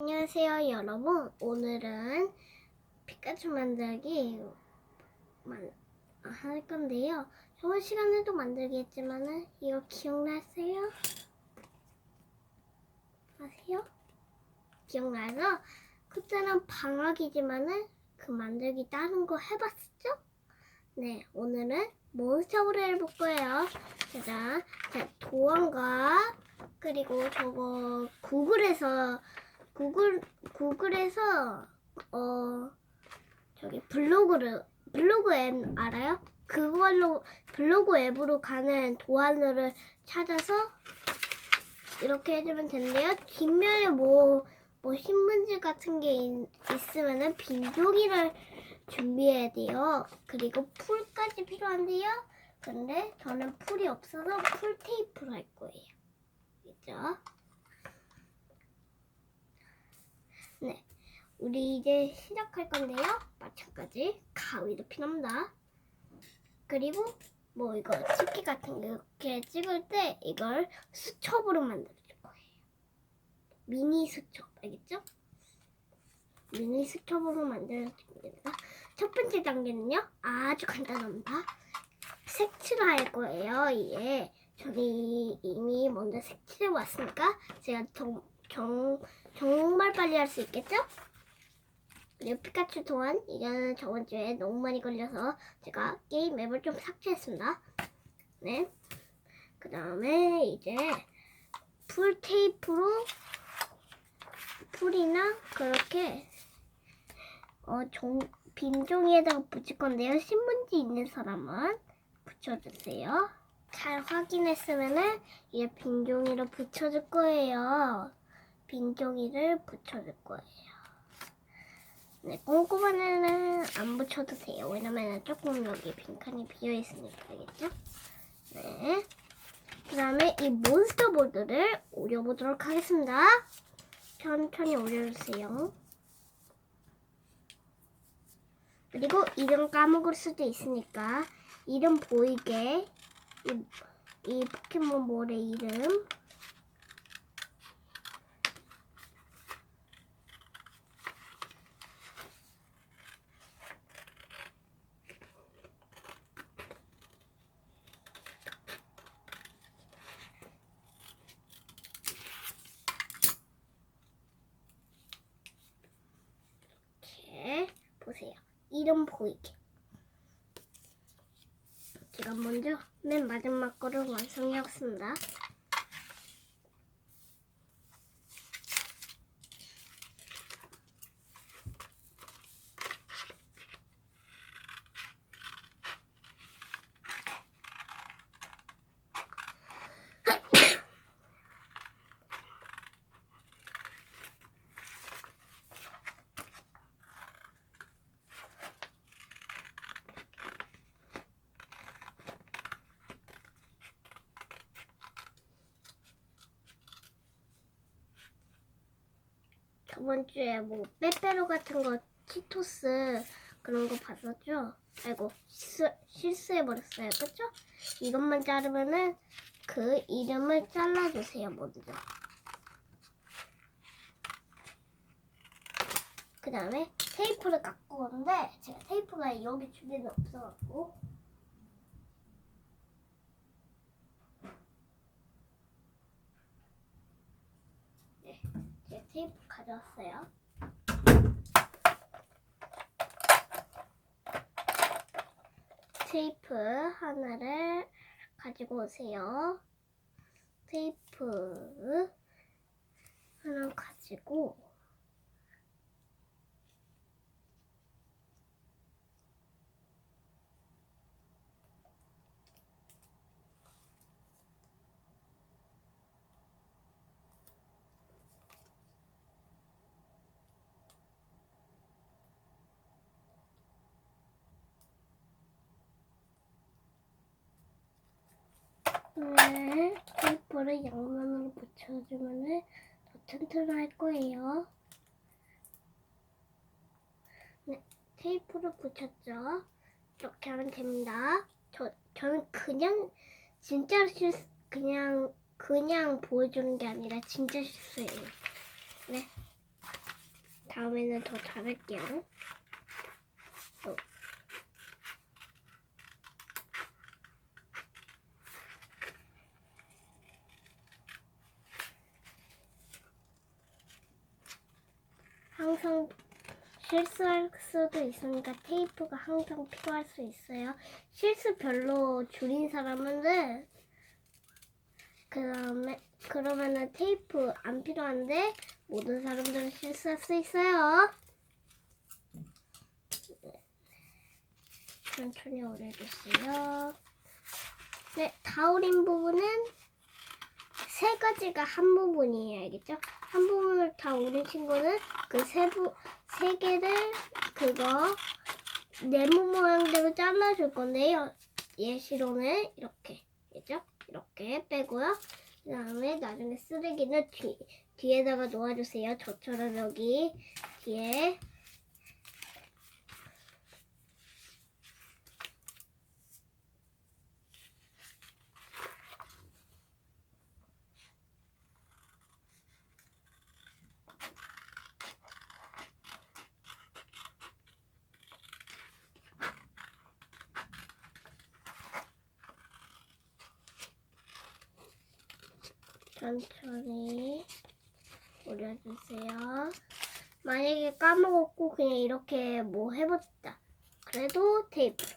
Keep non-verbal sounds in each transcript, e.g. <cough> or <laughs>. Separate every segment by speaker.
Speaker 1: 안녕하세요 여러분 오늘은 피카츄 만들기 만, 아, 할 건데요 저번 시간에도 만들기 했지만은 이거 기억나세요? 아세요? 기억나서 그때는 방학이지만은 그 만들기 다른 거 해봤었죠? 네 오늘은 몬스터볼을 해볼 거예요 자, 자 도안과 그리고 저거 구글에서 구글 구글에서 어 저기 블로그를 블로그 앱 알아요? 그걸로 블로그 앱으로 가는 도안을 찾아서 이렇게 해주면 되는데요. 뒷면에 뭐, 뭐 신문지 같은 게 있, 있으면은 빈 종이를 준비해야 돼요. 그리고 풀까지 필요한데요. 근데 저는 풀이 없어서 풀 테이프로 할 거예요. 그죠? 네. 우리 이제 시작할 건데요. 마찬가지 가위도 필요합니다. 그리고 뭐 이거 집게 같은 거 이렇게 찍을 때 이걸 수첩으로 만들어줄 거예요. 미니 수첩 알겠죠? 미니 수첩으로 만들어줄 겁니다. 첫 번째 단계는요. 아주 간단합니다. 색칠을 할 거예요. 이게 저는 이- 이미 먼저 색칠해 왔으니까 제가 정, 정, 정말 빨리 할 수 있겠죠? 그리고 피카츄 또한 이거는 저번 주에 너무 많이 걸려서 제가 게임 앱을 좀 삭제했습니다. 네. 그 다음에 이제 풀 테이프로 풀이나 그렇게 어, 종, 빈 종이에다가 붙일 건데요. 신문지 있는 사람은 붙여주세요. 잘 확인했으면은 이제 빈 종이로 붙여줄 거예요. 빈 종이를 붙여줄 거예요. 네, 꼼꼼한에는 안 붙여도 돼요. 왜냐면 조금 여기 빈칸이 비어 있으니까 알겠죠? 네. 그 다음에 이 몬스터 보드를 올려보도록 하겠습니다. 천천히 올려주세요. 그리고 이름 까먹을 수도 있으니까 이름 보이게 이, 이 포켓몬 볼의 이름 이렇게 보세요. 이름 보이게. 제가 먼저 맨 마지막 거를 완성해왔습니다. 저번 주에 뭐 빼빼로 같은 거 치토스 그런 거 봤었죠? 아이고 실수, 실수해버렸어요 그쵸? 이것만 자르면은 그 이름을 잘라주세요 먼저 그 다음에 테이프를 갖고 오는데 제가 테이프가 여기 주변에 없어갖고 네, 제가 테이프 가져왔어요. 테이프 하나를 가지고 오세요. 테이프 하나 가지고 네, 테이프를 양면으로 붙여주면 더 튼튼할 거예요. 네, 테이프를 붙였죠. 이렇게 하면 됩니다. 저, 저는 그냥, 진짜 실, 그냥, 그냥 보여주는 게 아니라 진짜 실수예요. 네. 다음에는 더 잘할게요. 어. 항상 실수할 수도 있으니까 테이프가 항상 필요할 수 있어요. 실수 별로 줄인 사람은 그다음에 그러면은 테이프 안 필요한데 모든 사람들은 실수할 수 있어요. 네. 천천히 오래주세요. 네, 다우린 부분은 세 가지가 한 부분이에요, 알겠죠? 한 부분을 다 오린 친구는 그 세 부, 세 개를 그거 네모 모양대로 잘라줄 건데요. 예시로는 이렇게, 알겠죠? 이렇게 빼고요. 그 다음에 나중에 쓰레기는 뒤, 뒤에다가 놓아주세요. 저처럼 여기 뒤에. 천천히 올려주세요. 만약에 까먹었고 그냥 이렇게 뭐 해봤다. 그래도 테이프로.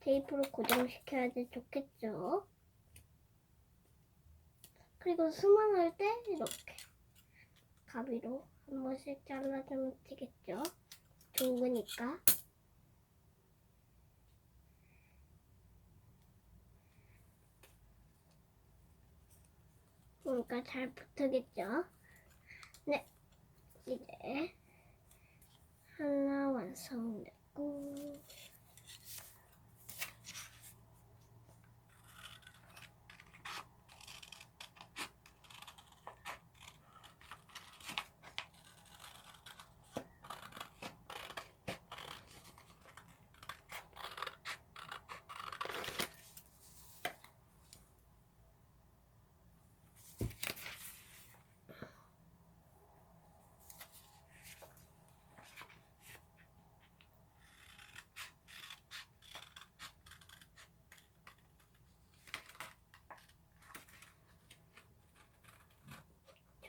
Speaker 1: 테이프로 고정시켜야 지 좋겠죠. 그리고 수만할 때 이렇게 가위로 한 번씩 잘라주면 되겠죠. 둥그니까. 그러니까 잘 붙으겠죠. 네, 이제 하나 완성됐고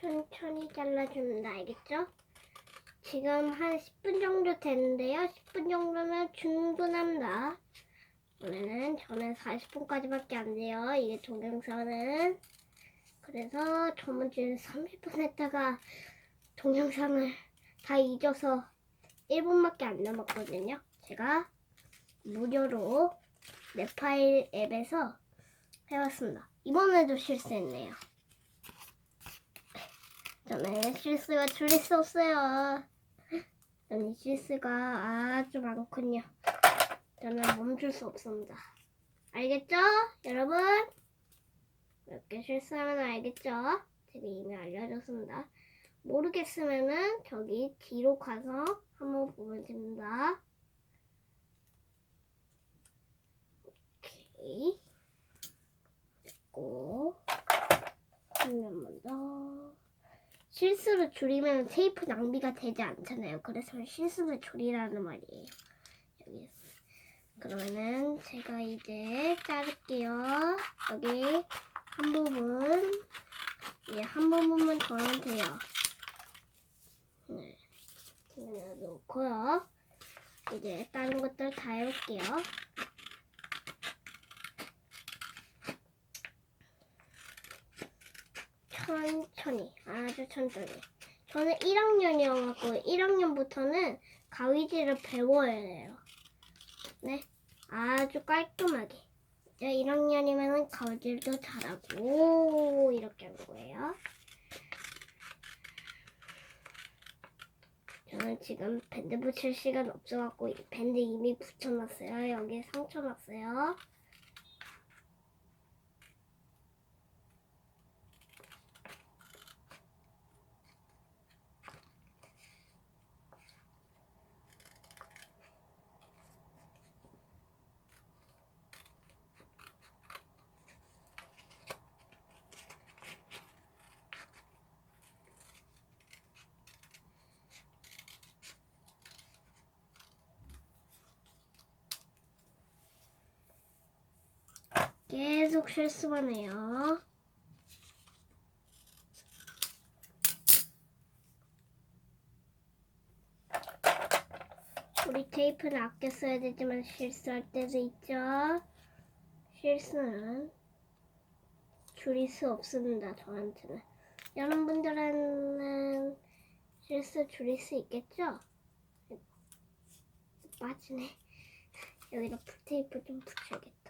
Speaker 1: 천천히 잘라줍니다. 알겠죠? 지금 한 10분 정도 됐는데요. 10분 정도면 충분합니다. 원래는 저는 40분까지밖에 안 돼요. 이게 동영상은. 그래서 저번 주에 30분 했다가 동영상을 다 잊어서 1분밖에 안 남았거든요. 제가 무료로 넷파일 앱에서 해왔습니다. 이번에도 실수했네요. 저는 실수가 줄일 수 없어요. 저는 실수가 아주 많군요. 저는 멈출 수 없습니다. 알겠죠? 여러분? 이렇게 실수하면 알겠죠? 제가 이미 알려줬습니다. 모르겠으면은 저기 뒤로 가서 한번 보면 됩니다. 오케이. 됐고. 한 번만 더. 실수를 줄이면 테이프 낭비가 되지 않잖아요. 그래서 실수를 줄이라는 말이에요. 여기. 그러면은 제가 이제 자를게요. 여기 한 부분. 예, 한 부분만 더 하면 돼요. 네. 놓고요. 이제 다른 것들 다 해볼게요. 천천히, 아주 천천히. 저는 1학년이어갖고 1학년부터는 가위질을 배워야 해요. 네, 아주 깔끔하게. 이제 1학년이면 가위질도 잘하고 이렇게 하는 거예요. 저는 지금 밴드 붙일 시간 없어갖고 이 밴드 이미 붙여놨어요. 여기에 상처 났어요. 계속 실수만 해요. 우리 테이프는 아껴 써야 되지만 실수할 때도 있죠. 실수는 줄일 수 없습니다. 저한테는. 여러분들은 실수 줄일 수 있겠죠? 빠지네. <laughs> 여기다 푸테이프 좀 붙여야겠다.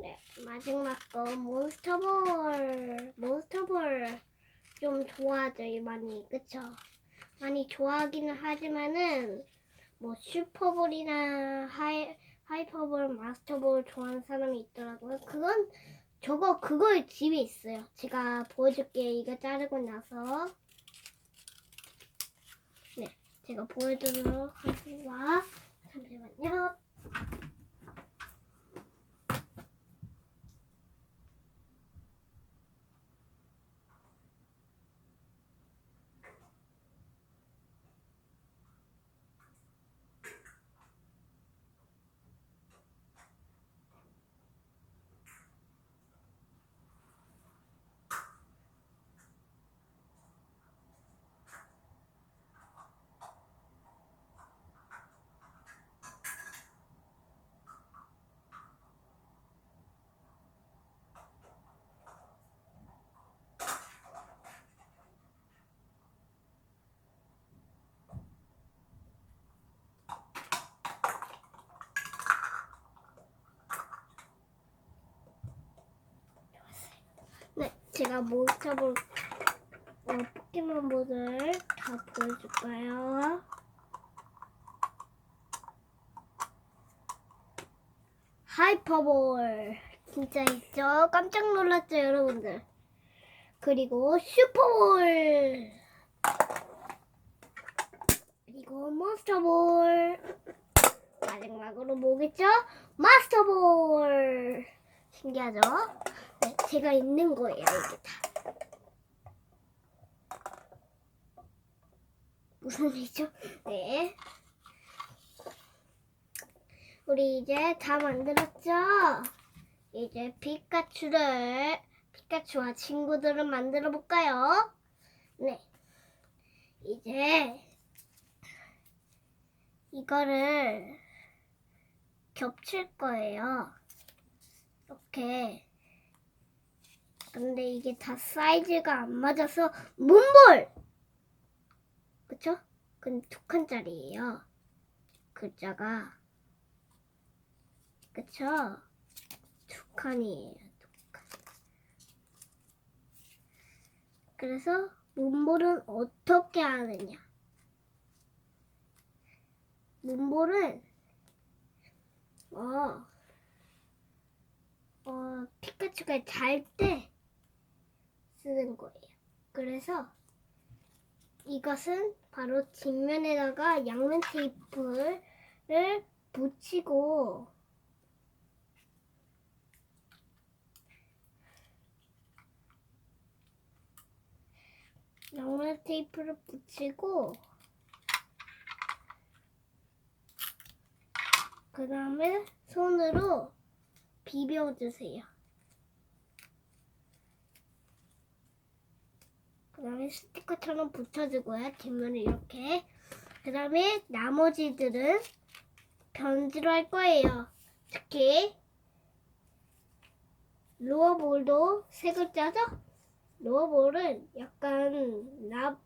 Speaker 1: 네, 마지막 거 몬스터볼. 몬스터볼 좀 좋아하죠, 많이. 그쵸? 많이 좋아하기는 하지만은 뭐 슈퍼볼이나 하이, 하이퍼볼, 마스터볼 좋아하는 사람이 있더라고요. 그건 저거 그거 집에 있어요. 제가 보여줄게요. 이거 자르고 나서. 네, 제가 보여드리도록 하겠습니다. 잠시만요. 네, 제가 몬스터볼 어, 포켓몬볼을 다 보여줄까요? 하이퍼볼 진짜 있죠? 깜짝 놀랐죠, 여러분들? 그리고 슈퍼볼 그리고 몬스터볼 마지막으로 뭐겠죠? 마스터볼 신기하죠? 네, 제가 있는 거예요, 이게 다. 무슨 일이죠? 네. 우리 이제 다 만들었죠? 이제 피카츄를, 피카츄와 친구들을 만들어 볼까요? 네. 이제 이거를 겹칠 거예요. 이렇게. 근데 이게 다 사이즈가 안 맞아서 문볼! 그쵸? 그건 두 칸짜리예요. 글자가. 그쵸? 두 칸이에요. 두 칸. 그래서 문볼은 어떻게 하느냐? 문볼은 어, 어, 피카츄가 잘 때 쓰는 거예요. 그래서 이것은 바로 뒷면에다가 양면 테이프를 붙이고 양면 테이프를 붙이고 그 다음에 손으로 비벼주세요. 스티커처럼 붙여주고요. 뒷면을 이렇게. 그 다음에 나머지들은 변지로 할 거예요. 특히 로어볼도 세 글자죠? 로어볼은 약간 라,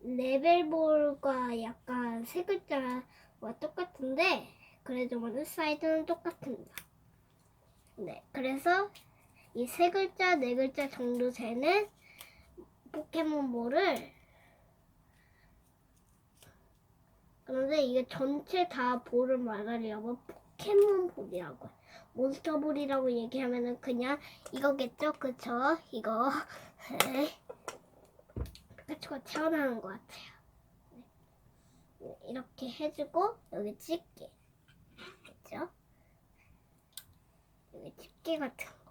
Speaker 1: 레벨볼과 약간 세 글자와 똑같은데 그래도 사이즈는 똑같습니다. 네, 그래서 이 세 글자, 네 글자 정도 되는 포켓몬볼을 그런데 이게 전체 다 볼을 말하려면 포켓몬볼이라고. 몬스터볼이라고 얘기하면은 그냥 이거겠죠? 그쵸? 이거 <laughs> 네. 피카츄가 태어나는 것 같아요. 네, 이렇게 해주고 여기 집게 그죠? 여기 집게 같은 거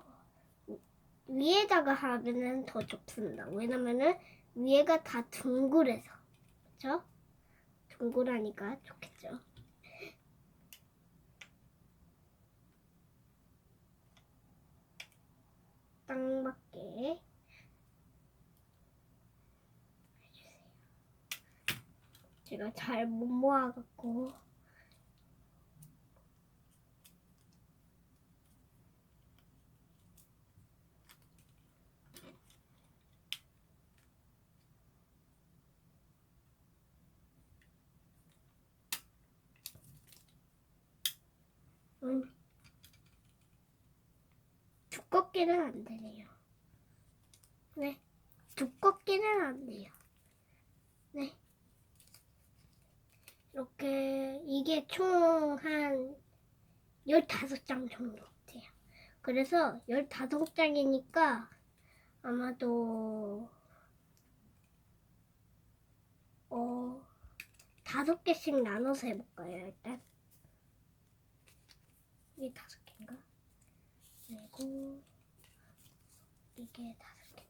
Speaker 1: 위에다가 하면은 더 좋습니다. 왜냐면은 위에가 다 둥글해서 그죠? 둥글하니까 좋겠죠. 딱 맞게 해주세요. 제가 잘 못 모아갖고 음. 두껍게는 안 되네요. 네. 두껍게는 안 돼요. 네. 이렇게, 이게 총 한 15장 정도 돼요. 그래서 15장이니까 아마도, 어, 다섯 개씩 나눠서 해볼까요, 일단? 이게 다섯 개인가? 그리고 이게 다섯 개네.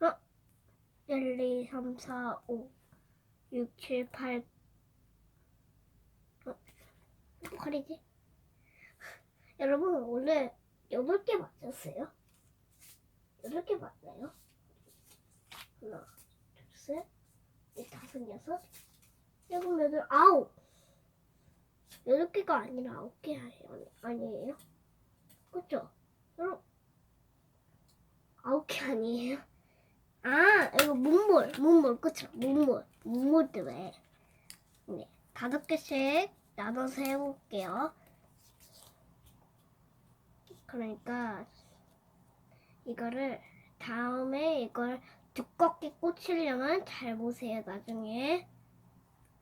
Speaker 1: 어? 1, 2, 3, 4, 5, 6, 7, 8. 어? 몇 칼이지? <laughs> 여러분, 원래 8개 맞았어요? 8개 맞나요? 하나, 둘, 셋, 넷, 다섯, 여섯, 일곱, 여덟, 아홉. 여덟 개가 아니라 아홉 개 아니- 아니에요? 그쵸? 여러분, 아홉 개 아니에요? 아, 이거 문몰, 문몰, 그쵸? 문몰, 문몰 때문에. 네, 다섯 개씩 나눠서 해볼게요. 그러니까, 이거를, 다음에 이걸 두껍게 꽂히려면 잘 보세요, 나중에.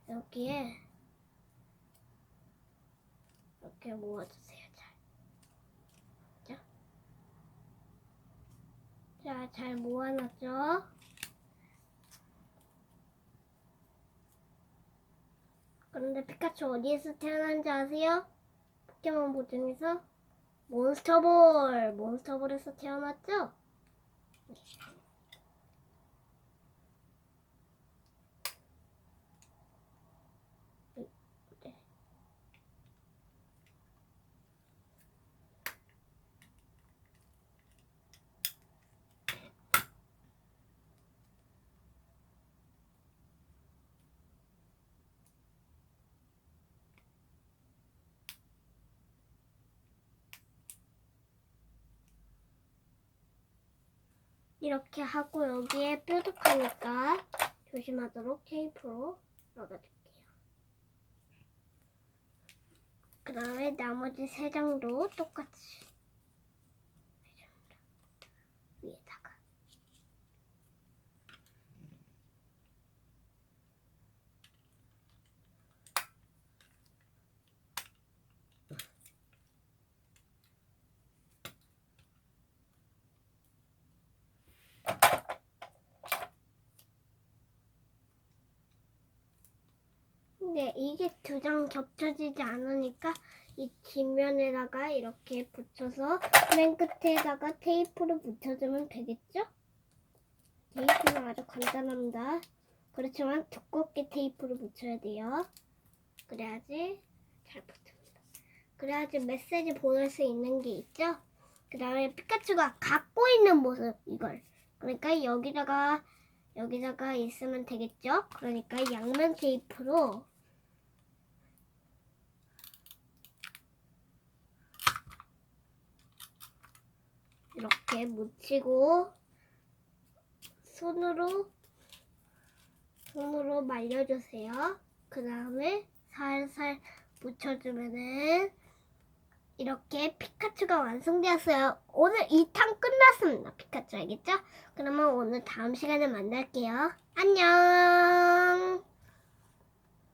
Speaker 1: 여기에 이렇게 모아주세요, 잘. 자, 자, 잘 모아놨죠? 그런데 피카츄 어디에서 태어난지 아세요? 포켓몬 중에서 몬스터볼, 몬스터볼에서 태어났죠? 이렇게 하고 여기에 뾰족하니까 조심하도록 테이프로 넣어줄게요. 그 다음에 나머지 세 장도 똑같이 해줍니다. 위에다가 네, 이게 두 장 겹쳐지지 않으니까 이 뒷면에다가 이렇게 붙여서 맨 끝에다가 테이프를 붙여주면 되겠죠? 테이프는 아주 간단합니다. 그렇지만 두껍게 테이프를 붙여야 돼요. 그래야지 잘 붙습니다. 그래야지 메시지 보낼 수 있는 게 있죠? 그 다음에 피카츄가 갖고 있는 모습, 이걸. 그러니까 여기다가, 여기다가 있으면 되겠죠? 그러니까 양면 테이프로 이렇게 묻히고 손으로 손으로 말려주세요. 그 다음에 살살 묻혀주면은 이렇게 피카츄가 완성되었어요. 오늘 이탄 끝났습니다. 피카츄 알겠죠? 그러면 오늘 다음 시간에 만날게요. 안녕.